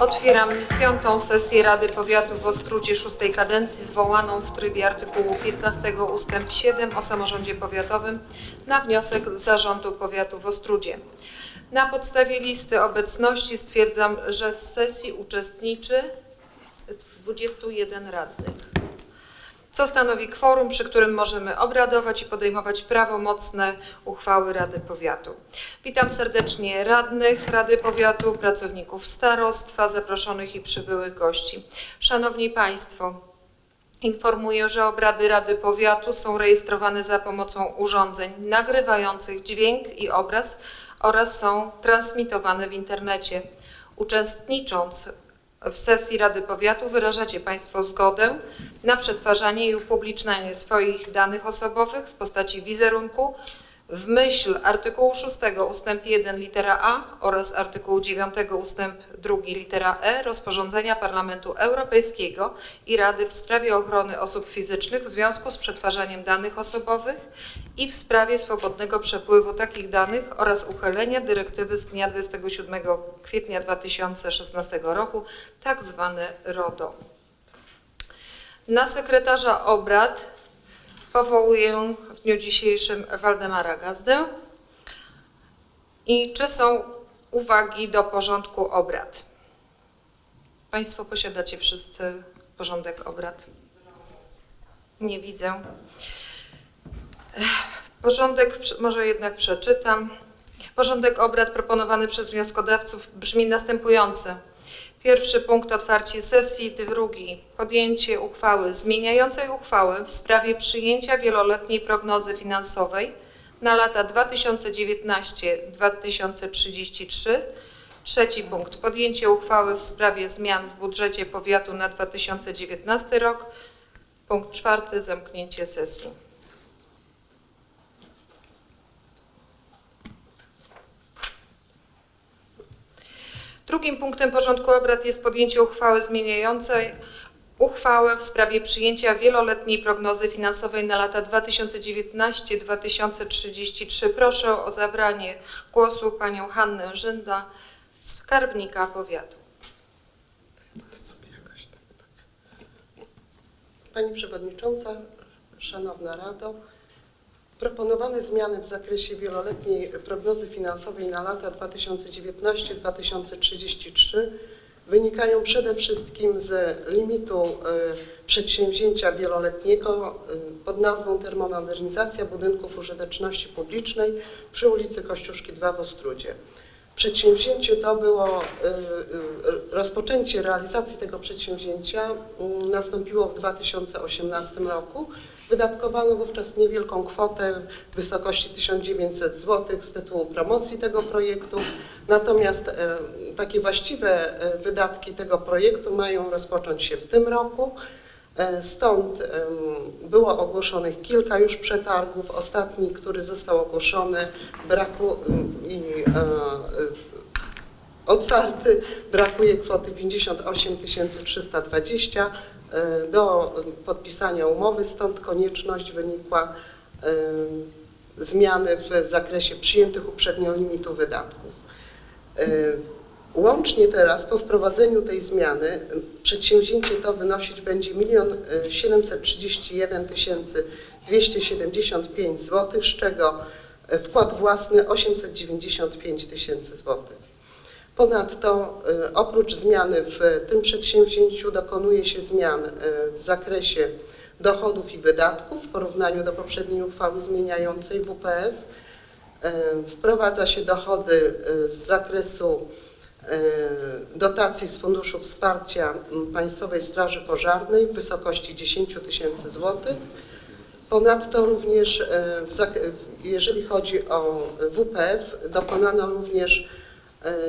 Otwieram piątą sesję Rady Powiatu w Ostrudzie szóstej kadencji zwołaną w trybie artykułu 15 ustęp 7 o samorządzie powiatowym na wniosek Zarządu Powiatu w Ostrudzie. Na podstawie listy obecności stwierdzam, że w sesji uczestniczy 21 radnych co stanowi kworum, przy którym możemy obradować i podejmować prawomocne uchwały Rady Powiatu. Witam serdecznie radnych Rady Powiatu, pracowników starostwa, zaproszonych i przybyłych gości. Szanowni Państwo, informuję, że obrady Rady Powiatu są rejestrowane za pomocą urządzeń nagrywających dźwięk i obraz oraz są transmitowane w internecie. Uczestnicząc w sesji Rady Powiatu wyrażacie Państwo zgodę na przetwarzanie i upublicznianie swoich danych osobowych w postaci wizerunku w myśl artykułu 6 ustęp 1 litera A oraz artykułu 9 ustęp 2 litera E rozporządzenia Parlamentu Europejskiego i Rady w sprawie ochrony osób fizycznych w związku z przetwarzaniem danych osobowych i w sprawie swobodnego przepływu takich danych oraz uchylenia dyrektywy z dnia 27 kwietnia 2016 roku, tak zwane RODO. Na sekretarza obrad powołuję dniu dzisiejszym Waldemara Gazdę. I czy są uwagi do porządku obrad? Państwo posiadacie wszyscy porządek obrad? Nie widzę. Porządek, może jednak przeczytam. Porządek obrad proponowany przez wnioskodawców brzmi następująco. Pierwszy punkt otwarcie sesji, drugi podjęcie uchwały zmieniającej uchwałę w sprawie przyjęcia wieloletniej prognozy finansowej na lata 2019-2033. Trzeci punkt podjęcie uchwały w sprawie zmian w budżecie powiatu na 2019 rok. Punkt czwarty zamknięcie sesji. Drugim punktem porządku obrad jest podjęcie uchwały zmieniającej uchwałę w sprawie przyjęcia wieloletniej prognozy finansowej na lata 2019-2033. Proszę o zabranie głosu panią Hannę Żynda, skarbnika powiatu. Pani Przewodnicząca, Szanowna Rado, proponowane zmiany w zakresie wieloletniej prognozy finansowej na lata 2019-2033 wynikają przede wszystkim z limitu e, przedsięwzięcia wieloletniego e, pod nazwą termomodernizacja budynków użyteczności publicznej przy ulicy Kościuszki 2 w Ostrudzie. Przedsięwzięcie to było, y, rozpoczęcie realizacji tego przedsięwzięcia nastąpiło w 2018 roku. Wydatkowano wówczas niewielką kwotę w wysokości 1900 zł z tytułu promocji tego projektu. Natomiast e, takie właściwe e, wydatki tego projektu mają rozpocząć się w tym roku. E, Stąd było ogłoszonych kilka już przetargów. Ostatni, który został ogłoszony, braku em, i otwarty, brakuje kwoty 58 320 e, do podpisania umowy, stąd konieczność wynikła em, zmiany w zakresie przyjętych uprzednio limitów wydatków. E, Łącznie teraz po wprowadzeniu tej zmiany y, przedsięwzięcie to wynosić będzie 1 731 275 zł, z czego y, wkład własny 895 tysięcy złotych. Ponadto y, oprócz zmiany w tym przedsięwzięciu dokonuje się zmian y, w zakresie dochodów i wydatków w porównaniu do poprzedniej uchwały zmieniającej WPF. Y, Wprowadza się dochody z zakresu e, dotacji z Funduszu Wsparcia Państwowej Straży Pożarnej w wysokości 10 tysięcy złotych. Ponadto również, e, jeżeli chodzi o WPF, dokonano również e,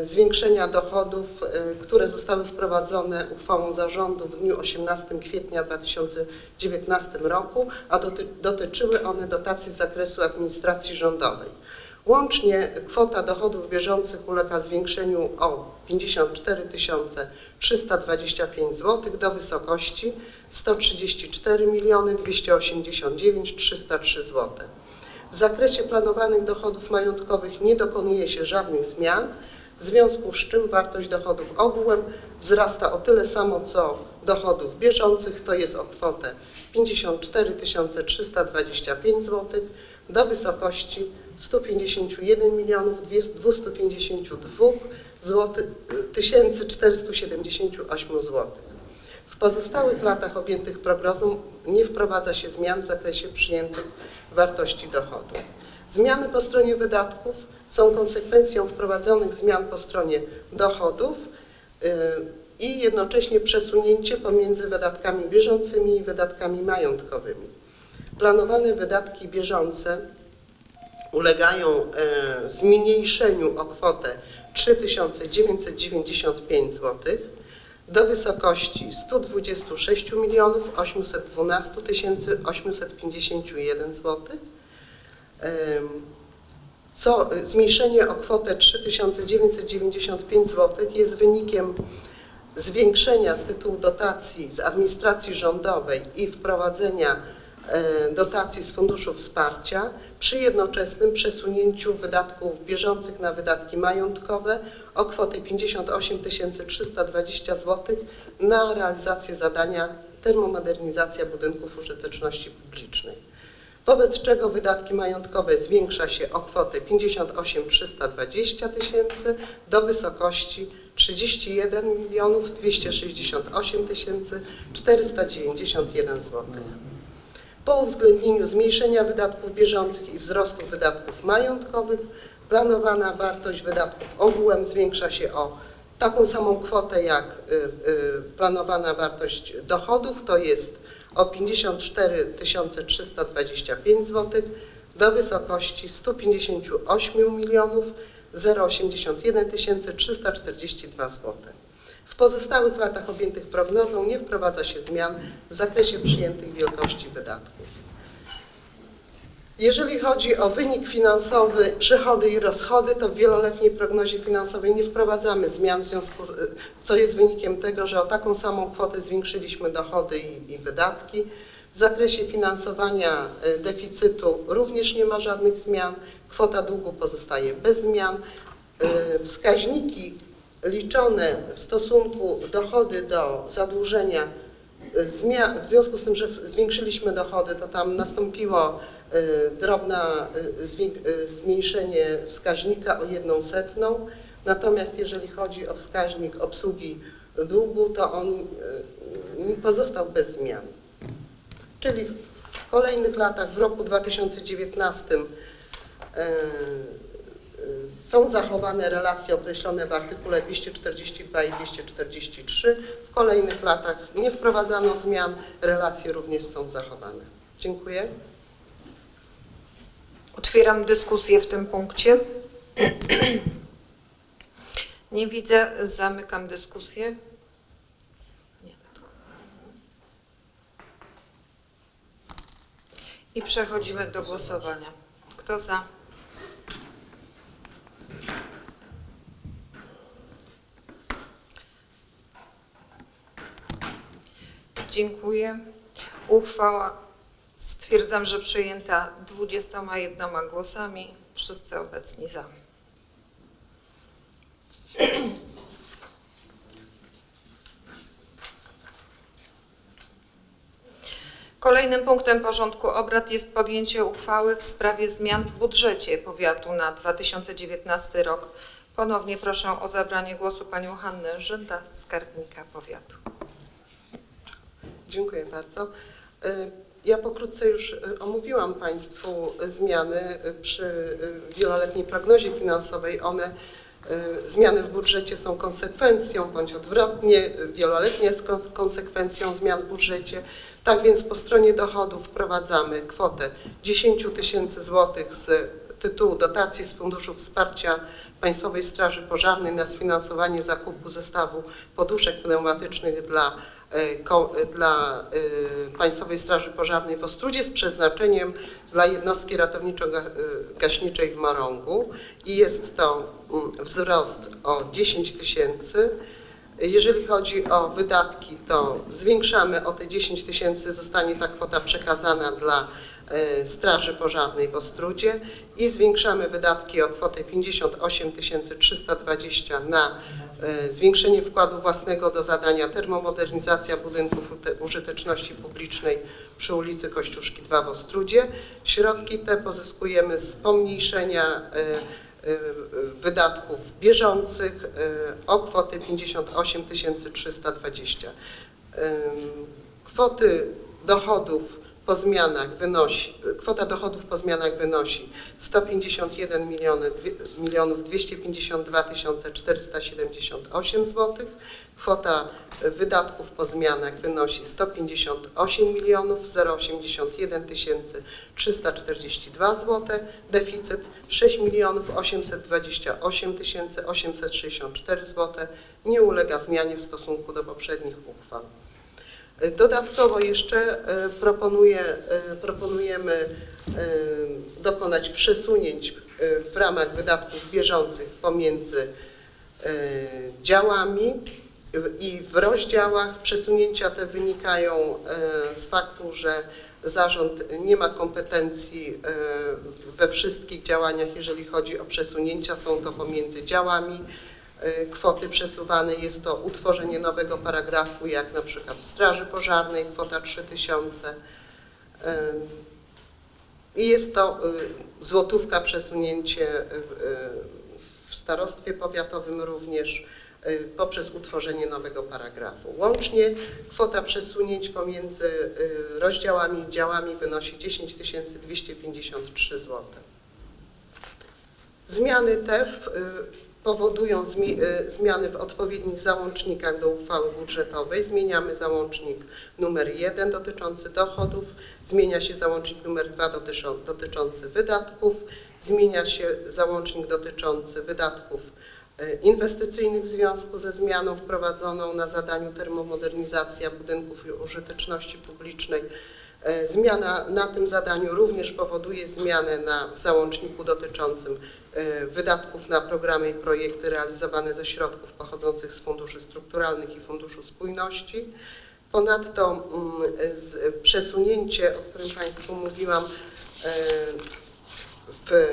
zwiększenia dochodów, e, które zostały wprowadzone uchwałą zarządu w dniu 18 kwietnia 2019 roku, a doty- dotyczyły one dotacji z zakresu administracji rządowej. Łącznie kwota dochodów bieżących ulega zwiększeniu o 54 325 zł do wysokości 134 289 303 zł. W zakresie planowanych dochodów majątkowych nie dokonuje się żadnych zmian, w związku z czym wartość dochodów ogółem wzrasta o tyle samo co dochodów bieżących, to jest o kwotę 54 325 zł do wysokości 151 milionów 252 zł, 1478 zł. W pozostałych latach objętych prognozą nie wprowadza się zmian w zakresie przyjętych wartości dochodu. Zmiany po stronie wydatków są konsekwencją wprowadzonych zmian po stronie dochodów yy, i jednocześnie przesunięcie pomiędzy wydatkami bieżącymi i wydatkami majątkowymi. Planowane wydatki bieżące ulegają e, zmniejszeniu o kwotę 3995 zł do wysokości 126 milionów 812 851 zł. Co y, zmniejszenie o kwotę 3995 zł jest wynikiem zwiększenia z tytułu dotacji z administracji rządowej i wprowadzenia e, dotacji z funduszu wsparcia przy jednoczesnym przesunięciu wydatków bieżących na wydatki majątkowe o kwotę 58 320 zł na realizację zadania termomodernizacja budynków użyteczności publicznej. Wobec czego wydatki majątkowe zwiększa się o kwotę 58 320 tysięcy do wysokości 31 milionów 268 tysięcy 491 zł. Po uwzględnieniu zmniejszenia wydatków bieżących i wzrostu wydatków majątkowych, planowana wartość wydatków ogółem zwiększa się o taką samą kwotę jak y, y, planowana wartość dochodów, to jest o 54 325 zł do wysokości 158 milionów 081 342 zł. W pozostałych latach objętych prognozą nie wprowadza się zmian w zakresie przyjętych wielkości wydatków. Jeżeli chodzi o wynik finansowy, przychody i rozchody, to w wieloletniej prognozie finansowej nie wprowadzamy zmian, w związku z, co jest wynikiem tego, że o taką samą kwotę zwiększyliśmy dochody i, i wydatki. W zakresie finansowania y, deficytu również nie ma żadnych zmian. Kwota długu pozostaje bez zmian. Y, Wskaźniki liczone w stosunku dochody do zadłużenia y, w związku z tym, że zwiększyliśmy dochody, to tam nastąpiło y, drobna y, y, zmniejszenie wskaźnika o jedną setną. Natomiast jeżeli chodzi o wskaźnik obsługi długu, to on pozostał bez zmian. Czyli w kolejnych latach, w roku 2019 y, y, są zachowane relacje określone w artykule 242 i 243. W kolejnych latach nie wprowadzano zmian, relacje również są zachowane. Dziękuję. Otwieram dyskusję w tym punkcie. Nie widzę, zamykam dyskusję. I przechodzimy do głosowania. Kto za? Dziękuję. Uchwała stwierdzam, że przyjęta 21 głosami. Wszyscy obecni za. Kolejnym punktem porządku obrad jest podjęcie uchwały w sprawie zmian w budżecie powiatu na 2019 rok. Ponownie proszę o zabranie głosu panią Hannę Żynda, skarbnika powiatu. Dziękuję bardzo. Ja pokrótce już y, omówiłam Państwu zmiany y, przy y, wieloletniej prognozie finansowej. One, zmiany w budżecie są konsekwencją, bądź odwrotnie, wieloletnia jest kon- konsekwencją zmian w budżecie. Tak więc po stronie dochodów wprowadzamy kwotę 10 tysięcy złotych z tytułu dotacji z Funduszu Wsparcia Państwowej Straży Pożarnej na sfinansowanie zakupu zestawu poduszek pneumatycznych dla dla e, Państwowej Straży Pożarnej w Ostrudzie z przeznaczeniem dla jednostki ratowniczo-gaśniczej w Morągu i jest to mm, wzrost o 10 tysięcy. Jeżeli chodzi o wydatki, to zwiększamy o te 10 tysięcy, zostanie ta kwota przekazana dla e, Straży Pożarnej w Ostrudzie i zwiększamy wydatki o kwotę 58 320 na e, zwiększenie wkładu własnego do zadania termomodernizacja budynków użyteczności publicznej przy ulicy Kościuszki 2 w Ostrudzie. Środki te pozyskujemy z pomniejszenia e, wydatków bieżących o kwotę 58 320. Em, Kwoty dochodów po zmianach wynosi, kwota dochodów po zmianach wynosi 151 miliony, milionów 252 478 zł. Kwota wydatków po zmianach wynosi 158 milionów 081 342 zł. Deficyt 6 milionów 828 864 zł. Nie ulega zmianie w stosunku do poprzednich uchwał. Dodatkowo jeszcze e, e, proponujemy e, dokonać przesunięć e, w ramach wydatków bieżących pomiędzy e, działami i w rozdziałach. Przesunięcia te wynikają e, z faktu, że zarząd nie ma kompetencji e, we wszystkich działaniach, jeżeli chodzi o przesunięcia, są to pomiędzy działami e, kwoty przesuwane. Jest to utworzenie nowego paragrafu, jak na przykład w Straży Pożarnej kwota 3000. E, I jest to e, złotówka przesunięcie w starostwie powiatowym również poprzez utworzenie nowego paragrafu. Łącznie kwota przesunięć pomiędzy rozdziałami i działami wynosi 10 253 zł. Zmiany te w, y, powodują zmi, y, zmiany w odpowiednich załącznikach do uchwały budżetowej. Zmieniamy załącznik numer 1 dotyczący dochodów, zmienia się załącznik numer 2 dotyczą, dotyczący wydatków, zmienia się załącznik dotyczący wydatków y, inwestycyjnych w związku ze zmianą wprowadzoną na zadaniu termomodernizacja budynków użyteczności publicznej. E, Zmiana na tym zadaniu również powoduje zmianę na w załączniku dotyczącym wydatków na programy i projekty realizowane ze środków pochodzących z funduszy strukturalnych i Funduszu Spójności. Ponadto mm, przesunięcie, o którym Państwu mówiłam, e, w, e,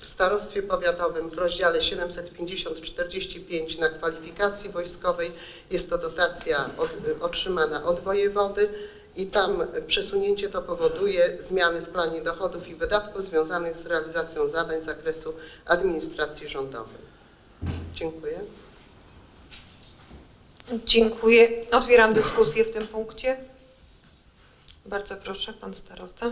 w starostwie powiatowym w rozdziale 750-45 na kwalifikacji wojskowej jest to dotacja od, otrzymana od wojewody i tam przesunięcie to powoduje zmiany w planie dochodów i wydatków związanych z realizacją zadań z zakresu administracji rządowej. Dziękuję. Dziękuję. Otwieram dyskusję w tym punkcie. Bardzo proszę, pan starosta.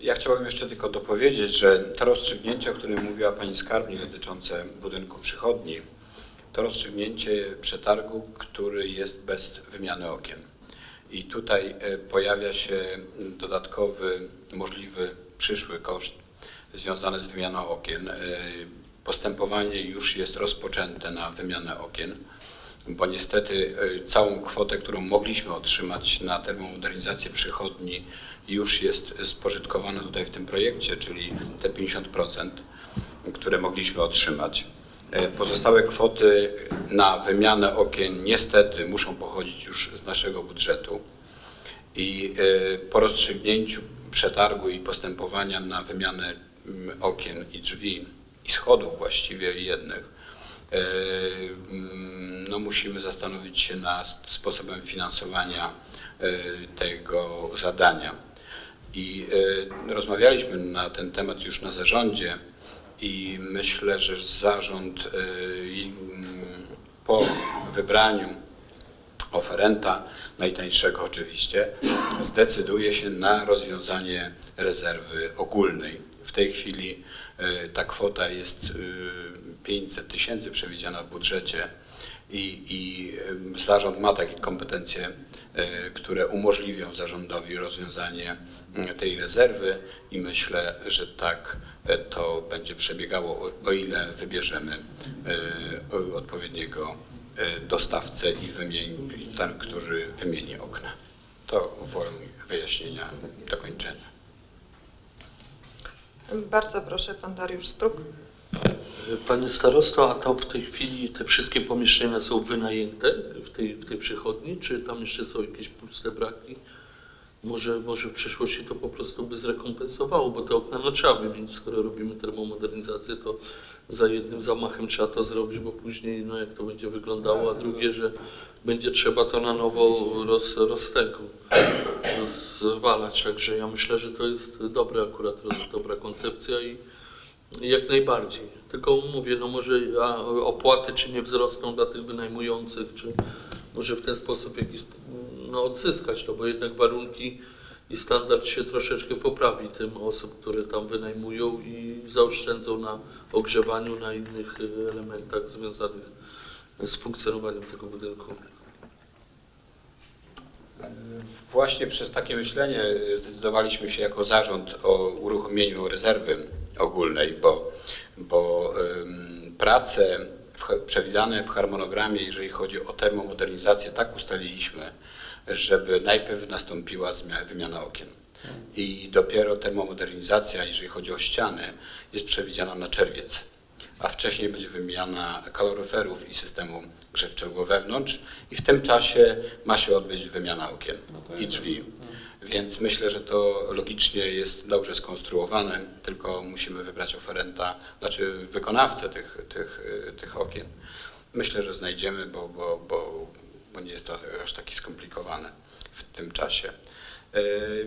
Ja chciałbym jeszcze tylko dopowiedzieć, że to rozstrzygnięcie, o którym mówiła Pani Skarbnik dotyczące budynku przychodni, to rozstrzygnięcie przetargu, który jest bez wymiany okien. I tutaj e, pojawia się dodatkowy, możliwy przyszły koszt związany z wymianą okien. E, Postępowanie już jest rozpoczęte na wymianę okien, bo niestety e, całą kwotę, którą mogliśmy otrzymać na termomodernizację przychodni już jest spożytkowane tutaj w tym projekcie, czyli te 50%, które mogliśmy otrzymać. E, Pozostałe kwoty na wymianę okien niestety muszą pochodzić już z naszego budżetu i e, po rozstrzygnięciu przetargu i postępowania na wymianę mm, okien i drzwi i schodów właściwie jednych, e, mm, no musimy zastanowić się nad sposobem finansowania tego zadania. I rozmawialiśmy na ten temat już na zarządzie i myślę, że zarząd i, mm, po wybraniu oferenta, najtańszego oczywiście, zdecyduje się na rozwiązanie rezerwy ogólnej. W tej chwili e, ta kwota jest e, 500 tysięcy przewidziana w budżecie i, i zarząd ma takie kompetencje, które umożliwią zarządowi rozwiązanie tej rezerwy i myślę, że tak to będzie przebiegało, o- ile wybierzemy e, odpowiedniego e, dostawcę i wymieni, ten, który wymieni okna. To wolę wyjaśnienia dokończenia. Bardzo proszę, pan Dariusz Struk. Panie starosto, a tam w tej chwili te wszystkie pomieszczenia są wynajęte w tej, w tej przychodni, czy tam jeszcze są jakieś puste braki? Może, może w przyszłości to po prostu by zrekompensowało, bo te okna no, trzeba wymienić, skoro robimy termomodernizację, to za jednym zamachem trzeba to zrobić, bo później no, jak to będzie wyglądało, a drugie, że będzie trzeba to na nowo roz, roztegu, rozwalać, także ja myślę, że to jest dobre akurat, dobra koncepcja i jak najbardziej. Tylko mówię, no może opłaty czy nie wzrosną dla tych wynajmujących, czy może w ten sposób jakiś no, odzyskać to, bo jednak warunki i standard się troszeczkę poprawi tym osób, które tam wynajmują i zaoszczędzą na ogrzewaniu, na innych y, elementach związanych z funkcjonowaniem tego budynku. Właśnie przez takie myślenie zdecydowaliśmy się jako zarząd o uruchomieniu rezerwy ogólnej, bo, bo ym, prace w, przewidziane w harmonogramie, jeżeli chodzi o termomodernizację, tak ustaliliśmy, żeby najpierw nastąpiła wymiana okien. I dopiero termomodernizacja, jeżeli chodzi o ściany, jest przewidziana na czerwiec a wcześniej będzie wymiana kaloryferów i systemu grzewczego wewnątrz i w tym czasie ma się odbyć wymiana okien i drzwi. Więc myślę, że to logicznie jest dobrze skonstruowane, tylko musimy wybrać oferenta, znaczy wykonawcę tych, tych, tych okien. Myślę, że znajdziemy, bo, bo, bo, bo nie jest to aż takie skomplikowane w tym czasie. Y,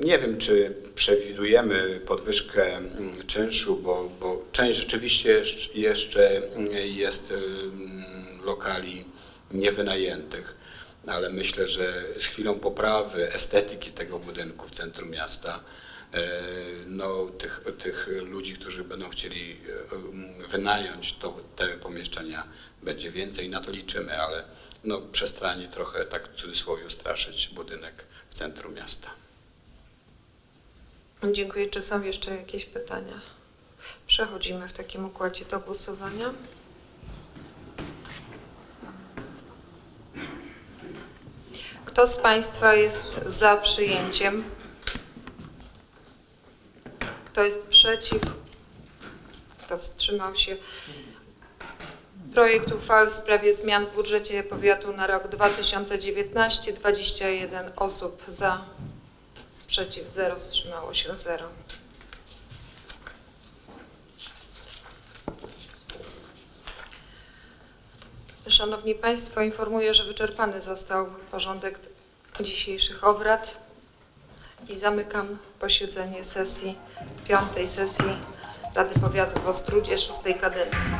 nie wiem, czy przewidujemy podwyżkę mm, czynszu, bo, bo część rzeczywiście jeszcze- mm, jest ym, lokali niewynajętych, ale myślę, że z chwilą poprawy estetyki tego budynku w centrum miasta, e, no, tych, tych ludzi, którzy będą chcieli e, wynająć to, te pomieszczenia będzie więcej, na to liczymy, ale no, przestanie trochę tak w cudzysłowie straszyć budynek w centrum miasta. Dziękuję. Czy są jeszcze jakieś pytania? Przechodzimy w takim układzie do głosowania. Kto z Państwa jest za przyjęciem? Kto jest przeciw? Kto wstrzymał się? Projekt uchwały w sprawie zmian w budżecie powiatu na rok 2019. 21 osób za, przeciw 0, wstrzymało się 0. Szanowni Państwo, informuję, że wyczerpany został porządek dzisiejszych obrad i zamykam posiedzenie sesji, piątej sesji Rady Powiatu w Ostródzie, szóstej kadencji.